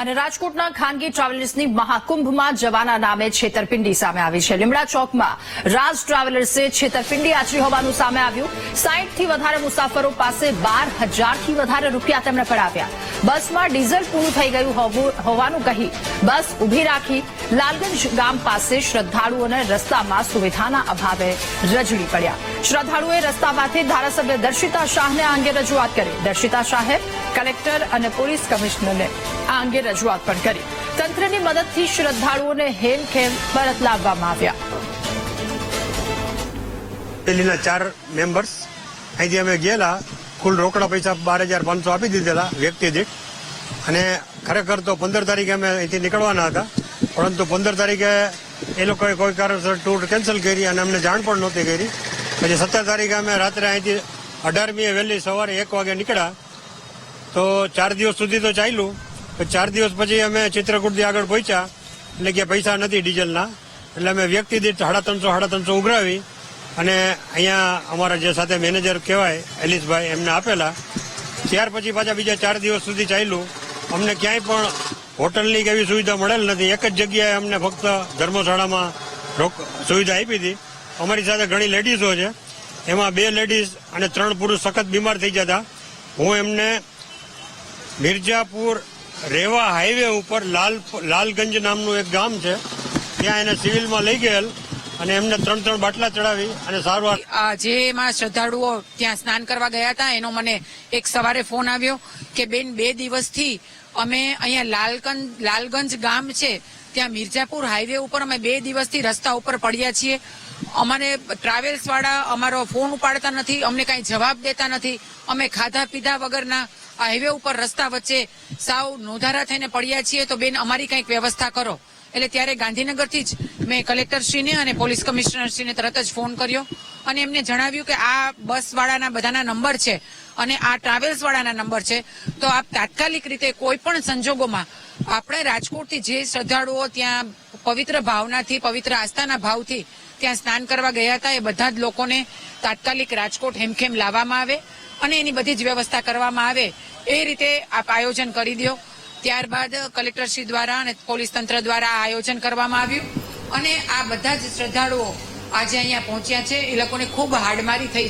અને રાજકોટના ખાનગી ટ્રાવેલર્સની મહાકુંભમાં જવાના નામે છેતરપિંડી સામે આવી છે. લીમડા ચોકમાં રાજ ટ્રાવેલર્સે છેતરપિંડી આચરી હોવાનું સામે આવ્યું. સાહીઠથી વધારે મુસાફરો પાસે બાર હજારથી વધારે રૂપિયા તેમણે પડાવ્યા બસમાં ડીઝલ પૂરું થઈ ગયું હોવાનું કહી બસ ઊભી રાખી લાલગંજ ગામ પાસે શ્રદ્ધાળુઓને રસ્તામાં સુવિધાના અભાવે રજડી પડ્યા. શ્રદ્ધાળુઓએ રસ્તામાંથી ધારાસભ્ય દર્શિતા શાહને આ અંગે રજૂઆત કરી. દર્શિતા શાહે કલેક્ટર અને પોલીસ કમિશનરને આ અંગે રજૂઆત પણ કરી. તંત્રની મદદથી શ્રદ્ધાળુઓને હેમખેમ પરત લાવવામાં આવ્યા. દિલ્હીના ચાર મેમ્બર્સ અહીંથી અમે ગયેલા. કુલ રોકડા પૈસા બાર હજાર પાંચસો આપી દીધેલા વ્યક્તિ દીઠ. અને ખરેખર તો પંદર તારીખે અમે અહીંથી નીકળવાના હતા. પરંતુ પંદર તારીખે એ લોકોએ કોઈ કારણસર ટૂર કેન્સલ કરી અને અમને જાણ પણ નહોતી કરી. પછી સત્તર તારીખે અમે રાત્રે અહીંથી અઢારમીએ વહેલી સવારે એક વાગે નીકળ્યા. તો ચાર દિવસ સુધી તો ચાલ્યું. પછી ચાર દિવસ પછી અમે ચિત્રકૂટથી આગળ પહોંચ્યા. એટલે કે પૈસા નથી ડીઝલના. એટલે અમે વ્યક્તિ દીઠ સાડા ત્રણસો સાડા ત્રણસો ઉઘરાવી. અને અહીંયા અમારા જે સાથે મેનેજર કહેવાય, એલિસભાઈ, એમને આપેલા. ત્યાર પછી પાછા બીજા ચાર દિવસ સુધી ચાલ્યું. અમને ક્યાંય પણ હોટલની કે એવી સુવિધા મળેલ નથી. એક જ જગ્યાએ અમને ફક્ત ધર્મશાળામાં સુવિધા આપી હતી. અમારી સાથે ઘણી લેડીઝો છે. એમાં બે લેડીઝ અને ત્રણ પુરુષ સખત બીમાર થઈ ગયા હતા હું એમને મિર્જાપુર રેવા હાઈવે ઉપર લાલ, લાલગંજ નામનું એક ગામ છે. ત્યાં એને સિવિલમાં લઈ ગયેલ. અને એમને ત્રણ ત્રણ બાટલા ચડાવી અને સારવાર જે એમાં શ્રદ્ધાળુઓ ત્યાં સ્નાન કરવા ગયા હતા, એનો મને એક સવારે ફોન આવ્યો કે, બેન, બે દિવસથી અમે અહીંયા લાલગંજ લાલગંજ ગામ છે, ત્યાં મિર્જાપુર હાઈવે ઉપર અમે બે દિવસથી રસ્તા ઉપર પડ્યા છીએ. અમારે ટ્રાવેલ્સ વાળા અમારો ફોન ઉપાડતા નથી, અમને કાંઈ જવાબ દેતા નથી. અમે ખાધા પીધા વગરના હાઈવે ઉપર રસ્તા વચ્ચે સાવ નોધારા થઈને પડ્યા છીએ. તો બેન, અમારી કંઈક વ્યવસ્થા કરો. એટલે ત્યારે ગાંધીનગરથી જ મેં કલેક્ટરશ્રીને અને પોલીસ કમિશનરશ્રીને તરત જ ફોન કર્યો અને એમને જણાવ્યું કે આ બસવાળાના બધાના નંબર છે અને આ ટ્રાવેલ્સવાળાના નંબર છે. તો આપ તાત્કાલિક રીતે કોઈ પણ સંજોગોમાં આપણે રાજકોટથી જે શ્રદ્ધાળુઓ ત્યાં પવિત્ર ભાવનાથી, પવિત્ર આસ્થાના ભાવથી ત્યાં સ્નાન કરવા ગયા હતા, એ બધા જ લોકોને તાત્કાલિક રાજકોટ હેમખેમ લાવવામાં આવે અને એની બધી જ વ્યવસ્થા કરવામાં આવે. એ રીતે આપ આયોજન કરી દો. ત્યારબાદ કલેક્ટરશ્રી દ્વારા અને પોલીસ તંત્ર દ્વારા આયોજન કરવામાં આવ્યું. અને આ બધા જ શ્રદ્ધાળુઓ આજે અહીંયા પહોંચ્યા છે. એ લોકોને ખૂબ હાડમારી થઈ